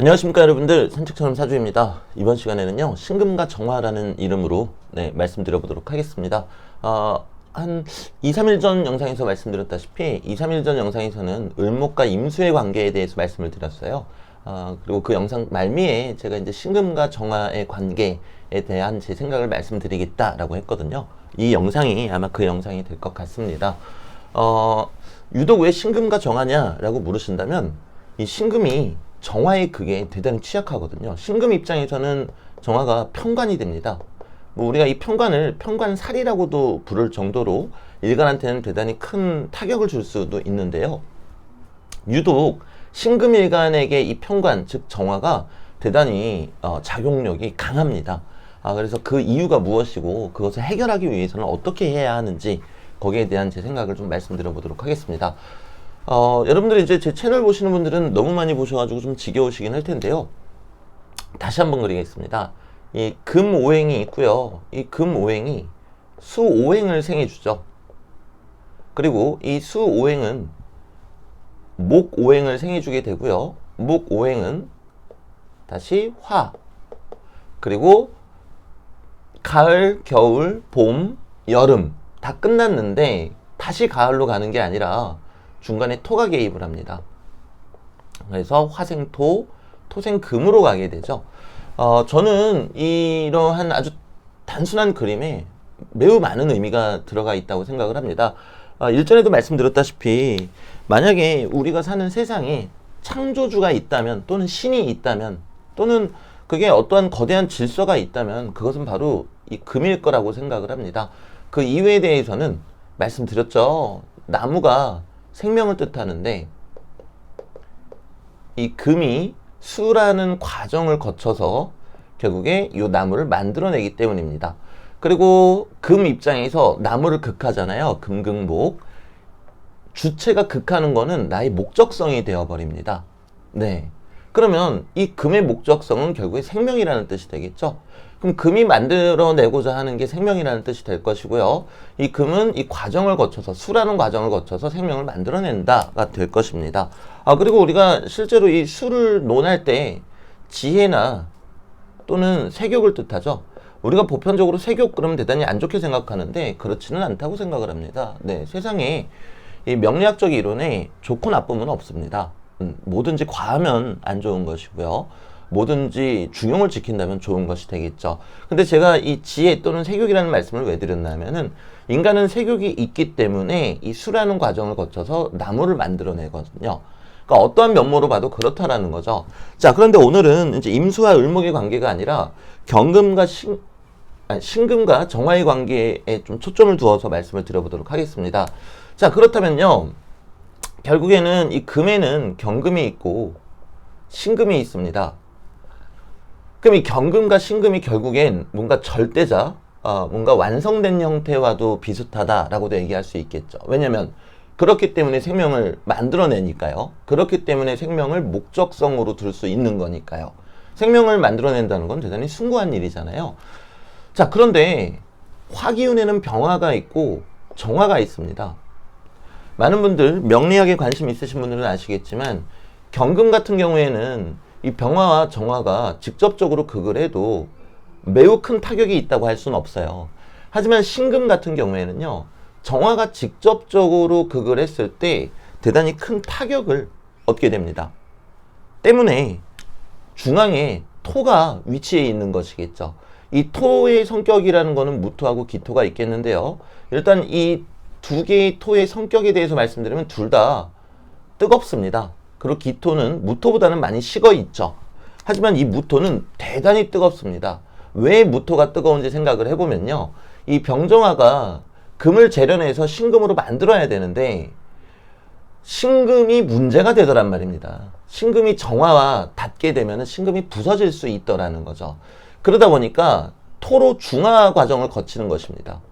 안녕하십니까 여러분들 산책처럼 사주입니다. 이번 시간에는요 신금과 정화라는 이름으로 네, 말씀드려 보도록 하겠습니다. 어, 한 2, 3일 전 영상에서 말씀드렸다시피 2, 3일 전 영상에서는 을목과 임수의 관계에 대해서 말씀을 드렸어요. 어, 그리고 그 영상 말미에 제가 이제 신금과 정화의 관계에 대한 제 생각을 말씀드리겠다라고 했거든요. 이 영상이 아마 그 영상이 될 것 같습니다. 어, 유독 왜 신금과 정화냐라고 물으신다면 이 신금이 정화의 극에 대단히 취약하거든요. 신금 입장에서는 정화가 평관이 됩니다. 뭐 우리가 이 평관을 평관살이라고도 부를 정도로 일간한테는 대단히 큰 타격을 줄 수도 있는데요. 유독 신금일간에게 이 평관 즉 정화가 대단히 어, 작용력이 강합니다. 아 그래서 그 이유가 무엇이고 그것을 해결하기 위해서는 어떻게 해야 하는지 거기에 대한 제 생각을 좀 말씀드려 보도록 하겠습니다. 어, 여러분들이 이제 제 채널 보시는 분들은 너무 많이 보셔가지고 좀 지겨우시긴 할 텐데요. 다시 한번 그리겠습니다. 이 금 오행이 있고요. 이 금 오행이 수 오행을 생해주죠. 그리고 이 수 오행은 목 오행을 생해주게 되고요. 목 오행은 다시 화 그리고 가을, 겨울, 봄, 여름 다 끝났는데 다시 가을로 가는 게 아니라 중간에 토가 개입을 합니다. 그래서 화생토, 토생금으로 가게 되죠. 어, 저는 이러한 아주 단순한 그림에 매우 많은 의미가 들어가 있다고 생각을 합니다. 어, 일전에도 말씀드렸다시피 만약에 우리가 사는 세상에 창조주가 있다면 또는 신이 있다면 또는 그게 어떠한 거대한 질서가 있다면 그것은 바로 이 금일 거라고 생각을 합니다. 그 이유에 대해서는 말씀드렸죠. 나무가 생명을 뜻하는데 이 금이 수라는 과정을 거쳐서 결국에 이 나무를 만들어내기 때문입니다. 그리고 금 입장에서 나무를 극하잖아요. 금극목. 주체가 극하는 거는 나의 목적성이 되어버립니다. 네. 그러면 이 금의 목적성은 결국에 생명이라는 뜻이 되겠죠. 그럼 금이 만들어내고자 하는 게 생명이라는 뜻이 될 것이고요. 이 금은 이 과정을 거쳐서 수라는 과정을 거쳐서 생명을 만들어낸다가 될 것입니다. 아 그리고 우리가 실제로 이 수를 논할 때 지혜나 또는 세욕을 뜻하죠. 우리가 보편적으로 세욕 그러면 대단히 안 좋게 생각하는데 그렇지는 않다고 생각을 합니다. 네, 세상에 이 명리학적 이론에 좋고 나쁨은 없습니다. 음, 뭐든지 과하면 안 좋은 것이고요. 뭐든지 중용을 지킨다면 좋은 것이 되겠죠. 근데 제가 이 지혜 또는 세욕이라는 말씀을 왜 드렸냐면은 인간은 세욕이 있기 때문에 이 수라는 과정을 거쳐서 나무를 만들어내거든요. 그러니까 어떠한 면모로 봐도 그렇다라는 거죠. 자, 그런데 오늘은 이제 임수와 을목의 관계가 아니라 경금과 신, 아니, 신금과 정화의 관계에 좀 초점을 두어서 말씀을 드려보도록 하겠습니다. 자, 그렇다면요. 결국에는 이 금에는 경금이 있고 신금이 있습니다. 그럼 이 경금과 신금이 결국엔 뭔가 절대자, 어, 뭔가 완성된 형태와도 비슷하다라고도 얘기할 수 있겠죠. 왜냐면 그렇기 때문에 생명을 만들어내니까요. 그렇기 때문에 생명을 목적성으로 둘 수 있는 거니까요. 생명을 만들어낸다는 건 대단히 숭고한 일이잖아요. 자, 그런데 화기운에는 병화가 있고 정화가 있습니다. 많은 분들 명리학에 관심 있으신 분들은 아시겠지만 경금 같은 경우에는 이 병화와 정화가 직접적으로 극을 해도 매우 큰 타격이 있다고 할 수는 없어요. 하지만 신금 같은 경우에는요. 정화가 직접적으로 극을 했을 때 대단히 큰 타격을 얻게 됩니다. 때문에 중앙에 토가 위치해 있는 것이겠죠. 이 토의 성격이라는 것은 무토하고 기토가 있겠는데요. 일단 이 두 개의 토의 성격에 대해서 말씀드리면 둘 다 뜨겁습니다. 그리고 기토는 무토보다는 많이 식어 있죠. 하지만 이 무토는 대단히 뜨겁습니다. 왜 무토가 뜨거운지 생각을 해보면요. 이 병정화가 금을 재련해서 신금으로 만들어야 되는데 신금이 문제가 되더란 말입니다. 신금이 정화와 닿게 되면 신금이 부서질 수 있더라는 거죠. 그러다 보니까 토로 중화 과정을 거치는 것입니다.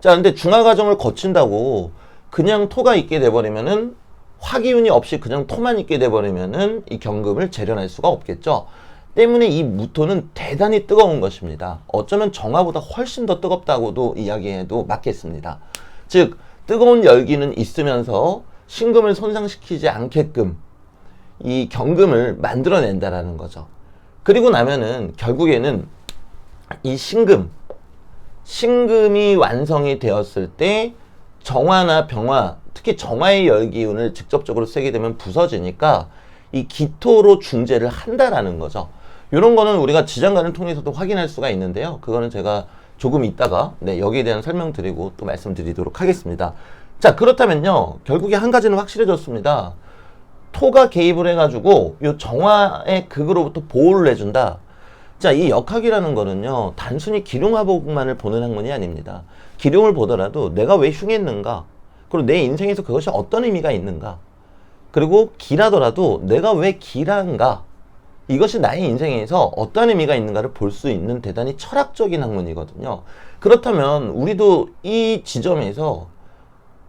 자, 근데 중화 과정을 거친다고 그냥 토가 있게 돼버리면은 화기운이 없이 그냥 토만 있게 돼버리면은 이 경금을 재련할 수가 없겠죠. 때문에 이 무토는 대단히 뜨거운 것입니다. 어쩌면 정화보다 훨씬 더 뜨겁다고도 이야기해도 맞겠습니다. 즉, 뜨거운 열기는 있으면서 신금을 손상시키지 않게끔 이 경금을 만들어낸다라는 거죠. 그리고 나면은 결국에는 이 신금, 신금이 완성이 되었을 때 정화나 병화, 특히 정화의 열기운을 직접적으로 쓰게 되면 부서지니까 이 기토로 중재를 한다라는 거죠. 이런 거는 우리가 지장간을 통해서도 확인할 수가 있는데요. 그거는 제가 조금 있다가 네, 여기에 대한 설명드리고 또 말씀드리도록 하겠습니다. 자, 그렇다면요. 결국에 한 가지는 확실해졌습니다. 토가 개입을 해가지고 이 정화의 극으로부터 보호를 해준다. 자, 이 역학이라는 거는요, 단순히 기룡화복만을 보는 학문이 아닙니다. 기룡을 보더라도 내가 왜 흉했는가, 그리고 내 인생에서 그것이 어떤 의미가 있는가, 그리고 기라더라도 내가 왜 기란가, 이것이 나의 인생에서 어떤 의미가 있는가를 볼 수 있는 대단히 철학적인 학문이거든요. 그렇다면 우리도 이 지점에서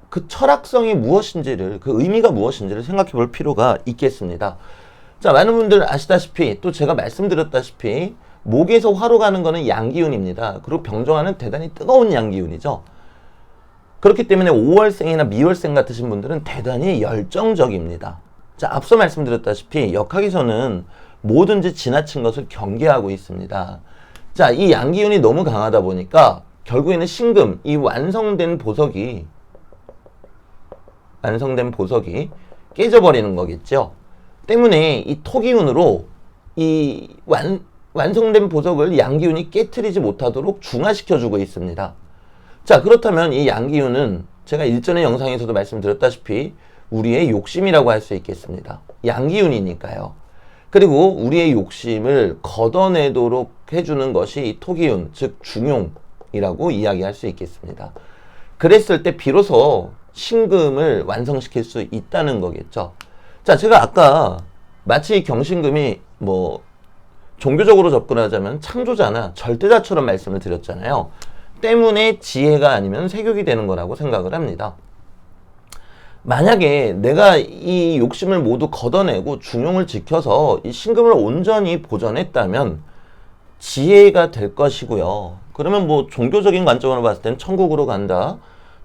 그 철학성이 무엇인지를, 그 의미가 무엇인지를 생각해 볼 필요가 있겠습니다. 자, 많은 분들 아시다시피 또 제가 말씀드렸다시피 목에서 화로 가는 거는 양기운입니다. 그리고 병정화는 대단히 뜨거운 양기운이죠. 그렇기 때문에 5월생이나 미월생 같으신 분들은 대단히 열정적입니다. 자, 앞서 말씀드렸다시피 역학에서는 뭐든지 지나친 것을 경계하고 있습니다. 자, 이 양기운이 너무 강하다 보니까 결국에는 신금, 이 완성된 보석이 완성된 보석이 깨져버리는 거겠죠. 때문에 이 토기운으로 이 완, 완성된 보석을 양기운이 깨뜨리지 못하도록 중화시켜주고 있습니다. 자, 그렇다면 이 양기운은 제가 일전의 영상에서도 말씀드렸다시피 우리의 욕심이라고 할 수 있겠습니다. 양기운이니까요. 그리고 우리의 욕심을 걷어내도록 해주는 것이 이 토기운, 즉 중용이라고 이야기할 수 있겠습니다. 그랬을 때 비로소 신금을 완성시킬 수 있다는 거겠죠. 자, 제가 아까 마치 경신금이 뭐 종교적으로 접근하자면 창조자나 절대자처럼 말씀을 드렸잖아요. 때문에 지혜가 아니면 세격이 되는 거라고 생각을 합니다. 만약에 내가 이 욕심을 모두 걷어내고 중용을 지켜서 이 신금을 온전히 보존했다면 지혜가 될 것이고요. 그러면 뭐 종교적인 관점으로 봤을 땐 천국으로 간다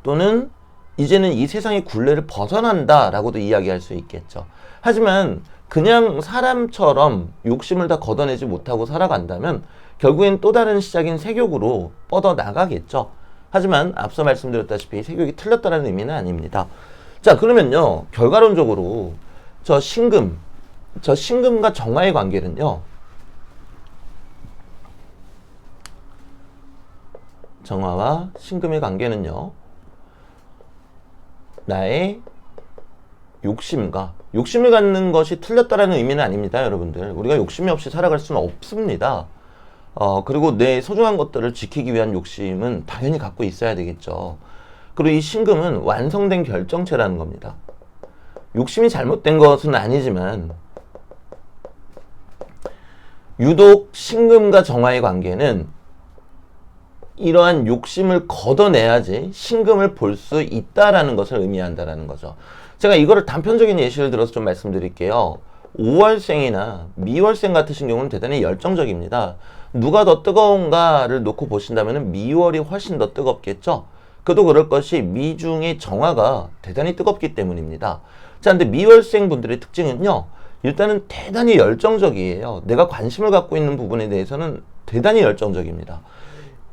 또는 이제는 이 세상의 굴레를 벗어난다 라고도 이야기할 수 있겠죠. 하지만 그냥 사람처럼 욕심을 다 걷어내지 못하고 살아간다면 결국엔 또 다른 시작인 세욕으로 뻗어 나가겠죠. 하지만 앞서 말씀드렸다시피 세욕이 틀렸다는 의미는 아닙니다. 자, 그러면요. 결과론적으로 저 신금, 저 신금과 정화의 관계는요. 정화와 신금의 관계는요. 나의 욕심과 욕심을 갖는 것이 틀렸다라는 의미는 아닙니다, 여러분들. 우리가 욕심이 없이 살아갈 수는 없습니다. 어, 그리고 내 소중한 것들을 지키기 위한 욕심은 당연히 갖고 있어야 되겠죠. 그리고 이 신금은 완성된 결정체라는 겁니다. 욕심이 잘못된 것은 아니지만 유독 신금과 정화의 관계는 이러한 욕심을 걷어내야지 신금을 볼 수 있다라는 것을 의미한다라는 거죠. 제가 이거를 단편적인 예시를 들어서 좀 말씀드릴게요. 5월생이나 미월생 같으신 경우는 대단히 열정적입니다. 누가 더 뜨거운가를 놓고 보신다면 미월이 훨씬 더 뜨겁겠죠? 그도 그럴 것이 미중의 정화가 대단히 뜨겁기 때문입니다. 자, 근데 미월생 분들의 특징은요. 일단은 대단히 열정적이에요. 내가 관심을 갖고 있는 부분에 대해서는 대단히 열정적입니다.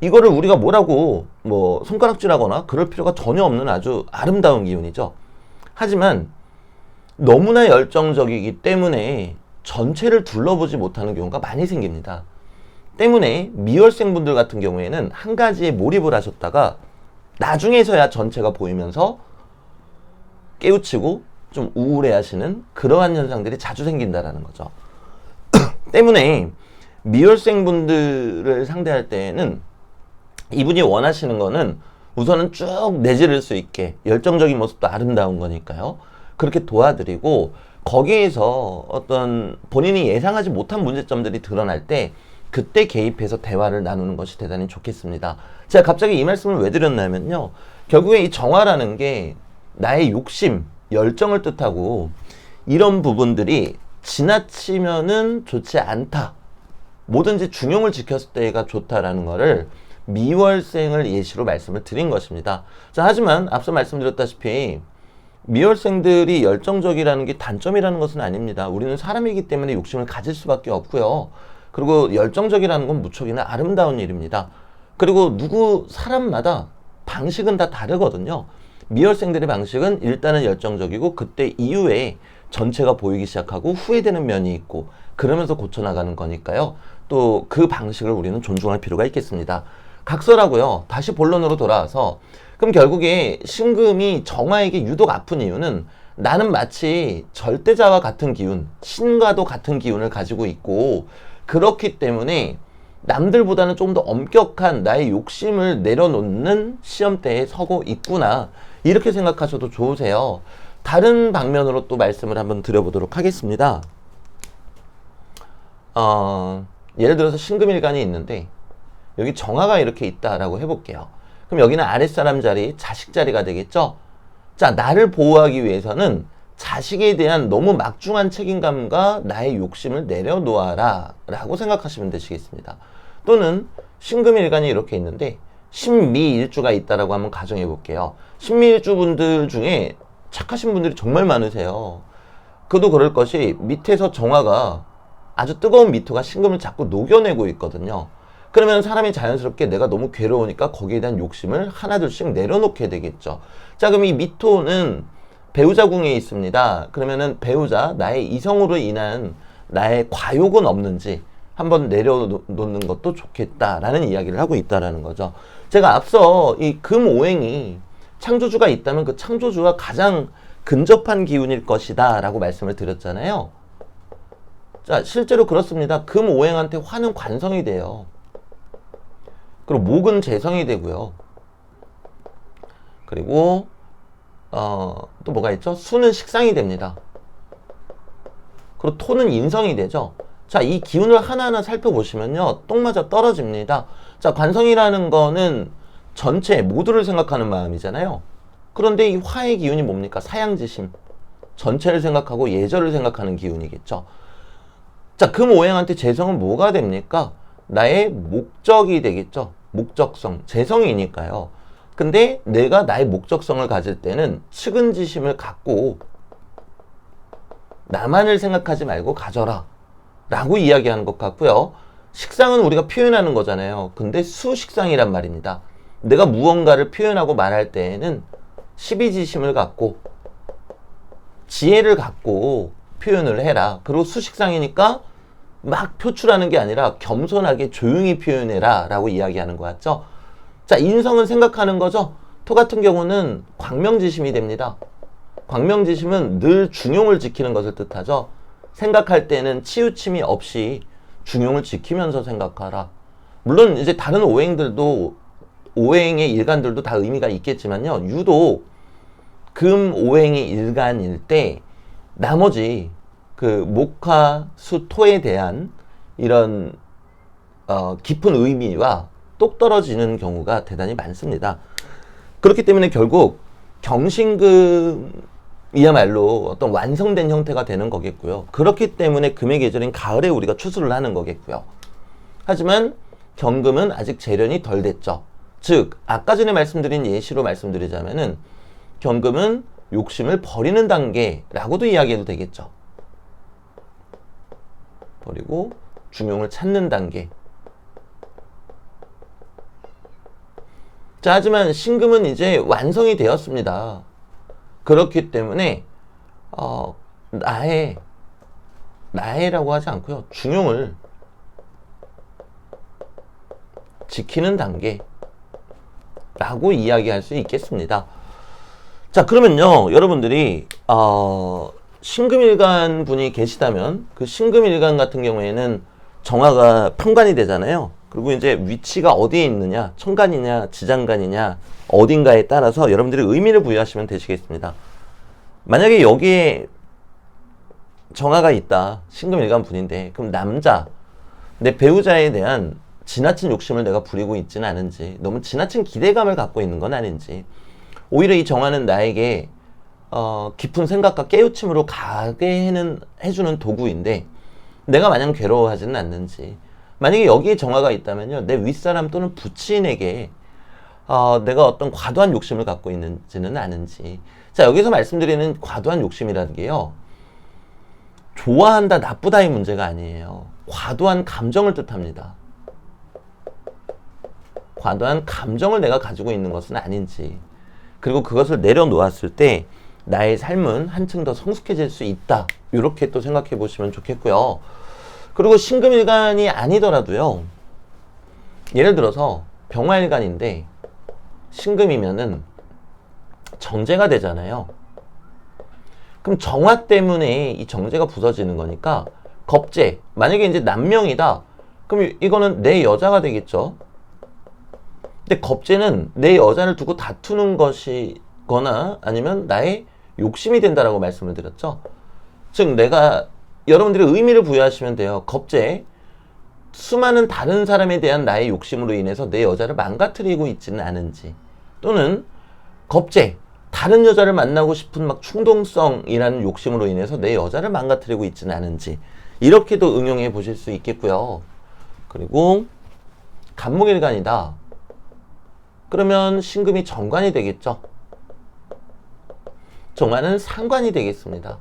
이거를 우리가 뭐라고 뭐 손가락질하거나 그럴 필요가 전혀 없는 아주 아름다운 기운이죠. 하지만 너무나 열정적이기 때문에 전체를 둘러보지 못하는 경우가 많이 생깁니다. 때문에 미월생 분들 같은 경우에는 한 가지에 몰입을 하셨다가 나중에서야 전체가 보이면서 깨우치고 좀 우울해 하시는 그러한 현상들이 자주 생긴다라는 거죠. 때문에 미월생 분들을 상대할 때에는 이분이 원하시는 거는 우선은 쭉 내지를 수 있게 열정적인 모습도 아름다운 거니까요. 그렇게 도와드리고 거기에서 어떤 본인이 예상하지 못한 문제점들이 드러날 때 그때 개입해서 대화를 나누는 것이 대단히 좋겠습니다. 제가 갑자기 이 말씀을 왜 드렸냐면요. 결국에 이 정화라는 게 나의 욕심, 열정을 뜻하고 이런 부분들이 지나치면은 좋지 않다. 뭐든지 중용을 지켰을 때가 좋다라는 거를 미월생을 예시로 말씀을 드린 것입니다. 자, 하지만 앞서 말씀드렸다시피 미월생들이 열정적이라는 게 단점이라는 것은 아닙니다. 우리는 사람이기 때문에 욕심을 가질 수밖에 없고요. 그리고 열정적이라는 건 무척이나 아름다운 일입니다. 그리고 누구 사람마다 방식은 다 다르거든요. 미열생들의 방식은 일단은 열정적이고 그때 이후에 전체가 보이기 시작하고 후회되는 면이 있고 그러면서 고쳐나가는 거니까요. 또 그 방식을 우리는 존중할 필요가 있겠습니다. 각설하고요. 다시 본론으로 돌아와서 그럼 결국에 신금이 정화에게 유독 아픈 이유는 나는 마치 절대자와 같은 기운, 신과도 같은 기운을 가지고 있고 그렇기 때문에 남들보다는 좀 더 엄격한 나의 욕심을 내려놓는 시험대에 서고 있구나. 이렇게 생각하셔도 좋으세요. 다른 방면으로 또 말씀을 한번 드려보도록 하겠습니다. 어, 예를 들어서 신금일간이 있는데 여기 정화가 이렇게 있다라고 해볼게요. 그럼 여기는 아랫사람 자리, 자식 자리가 되겠죠? 자, 나를 보호하기 위해서는 자식에 대한 너무 막중한 책임감과 나의 욕심을 내려놓아라 라고 생각하시면 되시겠습니다. 또는 신금일간이 이렇게 있는데 신미일주가 있다라고 한번 가정해 볼게요. 신미일주 분들 중에 착하신 분들이 정말 많으세요. 그도 그럴 것이 밑에서 정화가 아주 뜨거운 미토가 신금을 자꾸 녹여내고 있거든요. 그러면 사람이 자연스럽게 내가 너무 괴로우니까 거기에 대한 욕심을 하나둘씩 내려놓게 되겠죠. 자, 그럼 이 미토는 배우자 궁에 있습니다. 그러면은 배우자, 나의 이성으로 인한 나의 과욕은 없는지 한번 내려놓는 것도 좋겠다라는 이야기를 하고 있다라는 거죠. 제가 앞서 이 금오행이 창조주가 있다면 그 창조주와 가장 근접한 기운일 것이다 라고 말씀을 드렸잖아요. 자, 실제로 그렇습니다. 금오행한테 화는 관성이 돼요. 그리고 목은 재성이 되고요. 그리고 어, 또 뭐가 있죠? 수는 식상이 됩니다. 그리고 토는 인성이 되죠. 자, 이 기운을 하나하나 살펴보시면요. 똥 맞아 떨어집니다. 자, 관성이라는 거는 전체, 모두를 생각하는 마음이잖아요. 그런데 이 화의 기운이 뭡니까? 사양지심. 전체를 생각하고 예절을 생각하는 기운이겠죠. 자, 금오행한테 재성은 뭐가 됩니까? 나의 목적이 되겠죠. 목적성, 재성이니까요. 근데 내가 나의 목적성을 가질 때는 측은지심을 갖고 나만을 생각하지 말고 가져라. 라고 이야기하는 것 같고요. 식상은 우리가 표현하는 거잖아요. 근데 수식상이란 말입니다. 내가 무언가를 표현하고 말할 때에는 십이지심을 갖고 지혜를 갖고 표현을 해라. 그리고 수식상이니까 막 표출하는 게 아니라 겸손하게 조용히 표현해라 라고 이야기하는 것 같죠. 자, 인성은 생각하는 거죠. 토 같은 경우는 광명지심이 됩니다. 광명지심은 늘 중용을 지키는 것을 뜻하죠. 생각할 때는 치우침이 없이 중용을 지키면서 생각하라. 물론 이제 다른 오행들도 오행의 일간들도 다 의미가 있겠지만요. 유독 금 오행의 일간일 때 나머지 그 목화 수토에 대한 이런 어, 깊은 의미와 똑 떨어지는 경우가 대단히 많습니다. 그렇기 때문에 결국 경신금이야말로 어떤 완성된 형태가 되는 거겠고요. 그렇기 때문에 금의 계절인 가을에 우리가 추수를 하는 거겠고요. 하지만 경금은 아직 재련이 덜 됐죠. 즉, 아까 전에 말씀드린 예시로 말씀드리자면은 경금은 욕심을 버리는 단계라고도 이야기해도 되겠죠. 버리고 중용을 찾는 단계. 자, 하지만 신금은 이제 완성이 되었습니다. 그렇기 때문에 어, 나의 나의라고 하지 않고요. 중용을 지키는 단계라고 이야기할 수 있겠습니다. 자, 그러면요, 여러분들이 어, 신금일간 분이 계시다면 그 신금일간 같은 경우에는 정화가 평관이 되잖아요. 그리고 이제 위치가 어디에 있느냐, 천간이냐, 지장간이냐, 어딘가에 따라서 여러분들이 의미를 부여하시면 되시겠습니다. 만약에 여기에 정화가 있다, 신금일간 분인데, 그럼 남자, 내 배우자에 대한 지나친 욕심을 내가 부리고 있지는 않은지, 너무 지나친 기대감을 갖고 있는 건 아닌지, 오히려 이 정화는 나에게 어, 깊은 생각과 깨우침으로 가게 해는, 해주는 도구인데, 내가 마냥 괴로워하지는 않는지, 만약에 여기에 정화가 있다면요, 내 윗사람 또는 부친에게 어, 내가 어떤 과도한 욕심을 갖고 있는지는 아는지, 자, 여기서 말씀드리는 과도한 욕심이라는 게요. 좋아한다, 나쁘다의 문제가 아니에요. 과도한 감정을 뜻합니다. 과도한 감정을 내가 가지고 있는 것은 아닌지. 그리고 그것을 내려놓았을 때 나의 삶은 한층 더 성숙해질 수 있다. 이렇게 또 생각해 보시면 좋겠고요. 그리고 신금일간이 아니더라도요. 예를 들어서 병화일간인데 신금이면은 정제가 되잖아요. 그럼 정화 때문에 이 정제가 부서지는 거니까 겁제. 만약에 이제 남명이다. 그럼 이거는 내 여자가 되겠죠. 근데 겁제는 내 여자를 두고 다투는 것이거나 아니면 나의 욕심이 된다라고 말씀을 드렸죠. 즉 내가 여러분들이 의미를 부여하시면 돼요. 겁제. 수많은 다른 사람에 대한 나의 욕심으로 인해서 내 여자를 망가뜨리고 있지는 않은지 또는 겁제. 다른 여자를 만나고 싶은 막 충동성이라는 욕심으로 인해서 내 여자를 망가뜨리고 있지는 않은지 이렇게도 응용해 보실 수 있겠고요. 그리고 간목일간이다. 그러면 신금이 정관이 되겠죠. 정관은 상관이 되겠습니다.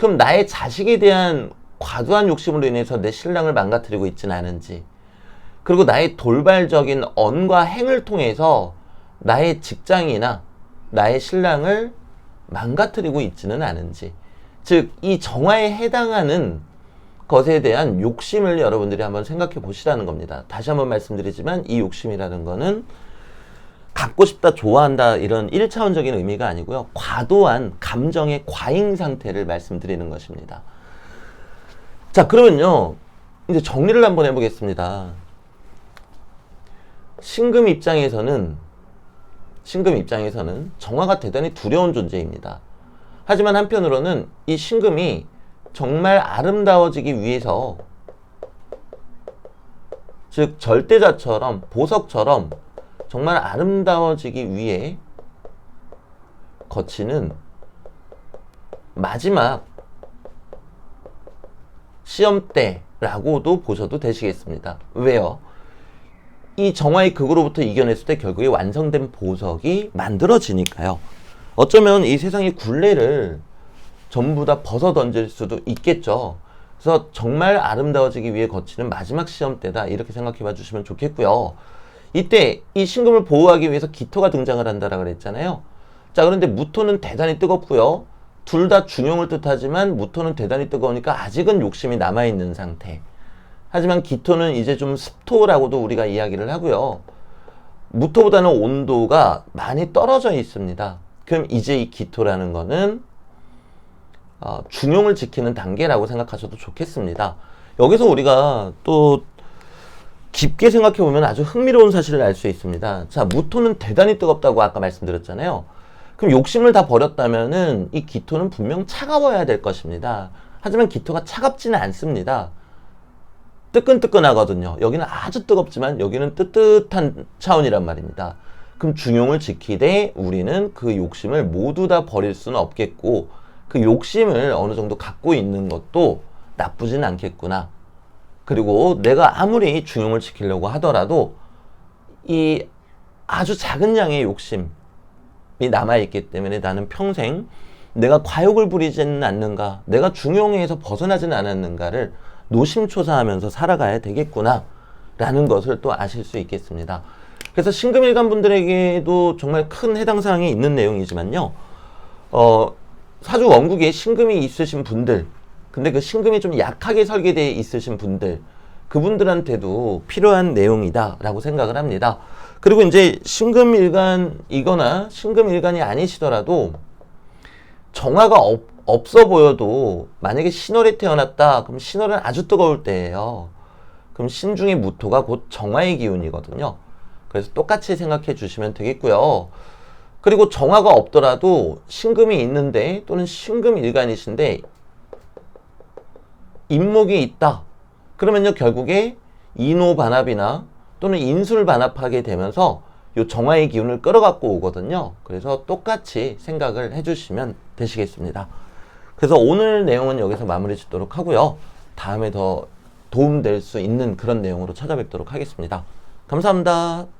그럼 나의 자식에 대한 과도한 욕심으로 인해서 내 신랑을 망가뜨리고 있지는 않은지 그리고 나의 돌발적인 언과 행을 통해서 나의 직장이나 나의 신랑을 망가뜨리고 있지는 않은지 즉 이 정화에 해당하는 것에 대한 욕심을 여러분들이 한번 생각해 보시라는 겁니다. 다시 한번 말씀드리지만 이 욕심이라는 거는 갖고 싶다, 좋아한다 이런 1차원적인 의미가 아니고요. 과도한 감정의 과잉 상태를 말씀드리는 것입니다. 자, 그러면요. 이제 정리를 한번 해보겠습니다. 신금 입장에서는 신금 입장에서는 정화가 대단히 두려운 존재입니다. 하지만 한편으로는 이 신금이 정말 아름다워지기 위해서 즉 절대자처럼 보석처럼 정말 아름다워지기 위해 거치는 마지막 시험 때라고도 보셔도 되시겠습니다. 왜요? 이 정화의 극으로부터 이겨냈을 때 결국에 완성된 보석이 만들어지니까요. 어쩌면 이 세상의 굴레를 전부 다 벗어 던질 수도 있겠죠. 그래서 정말 아름다워지기 위해 거치는 마지막 시험 때다. 이렇게 생각해 봐 주시면 좋겠고요. 이때 이 신금을 보호하기 위해서 기토가 등장을 한다라 그랬잖아요. 자, 그런데 무토는 대단히 뜨겁고요. 둘 다 중용을 뜻하지만 무토는 대단히 뜨거우니까 아직은 욕심이 남아있는 상태. 하지만 기토는 이제 좀 습토라고도 우리가 이야기를 하고요. 무토보다는 온도가 많이 떨어져 있습니다. 그럼 이제 이 기토라는 거는 어, 중용을 지키는 단계라고 생각하셔도 좋겠습니다. 여기서 우리가 또 깊게 생각해 보면 아주 흥미로운 사실을 알 수 있습니다. 자, 무토는 대단히 뜨겁다고 아까 말씀드렸잖아요. 그럼 욕심을 다 버렸다면은 이 기토는 분명 차가워야 될 것입니다. 하지만 기토가 차갑지는 않습니다. 뜨끈뜨끈하거든요. 여기는 아주 뜨겁지만 여기는 뜨뜻한 차원이란 말입니다. 그럼 중용을 지키되 우리는 그 욕심을 모두 다 버릴 수는 없겠고 그 욕심을 어느 정도 갖고 있는 것도 나쁘진 않겠구나. 그리고 내가 아무리 중용을 지키려고 하더라도 이 아주 작은 양의 욕심이 남아있기 때문에 나는 평생 내가 과욕을 부리지는 않는가, 내가 중용에서 벗어나지는 않았는가를 노심초사하면서 살아가야 되겠구나. 라는 것을 또 아실 수 있겠습니다. 그래서 신금일간 분들에게도 정말 큰 해당 사항이 있는 내용이지만요. 어, 사주 원국에 신금이 있으신 분들, 근데 그 신금이 좀 약하게 설계되어 있으신 분들, 그분들한테도 필요한 내용이다라고 생각을 합니다. 그리고 이제 신금일간이거나 신금일간이 아니시더라도 정화가 없, 없어 보여도 만약에 신월에 태어났다 그럼 신월은 아주 뜨거울 때예요. 그럼 신중의 무토가 곧 정화의 기운이거든요. 그래서 똑같이 생각해 주시면 되겠고요. 그리고 정화가 없더라도 신금이 있는데 또는 신금 일간이신데 인목이 있다. 그러면요 결국에 인호 반합이나 또는 인술 반합하게 되면서 요 정화의 기운을 끌어갖고 오거든요. 그래서 똑같이 생각을 해주시면 되시겠습니다. 그래서 오늘 내용은 여기서 마무리 짓도록 하고요. 다음에 더 도움될 수 있는 그런 내용으로 찾아뵙도록 하겠습니다. 감사합니다.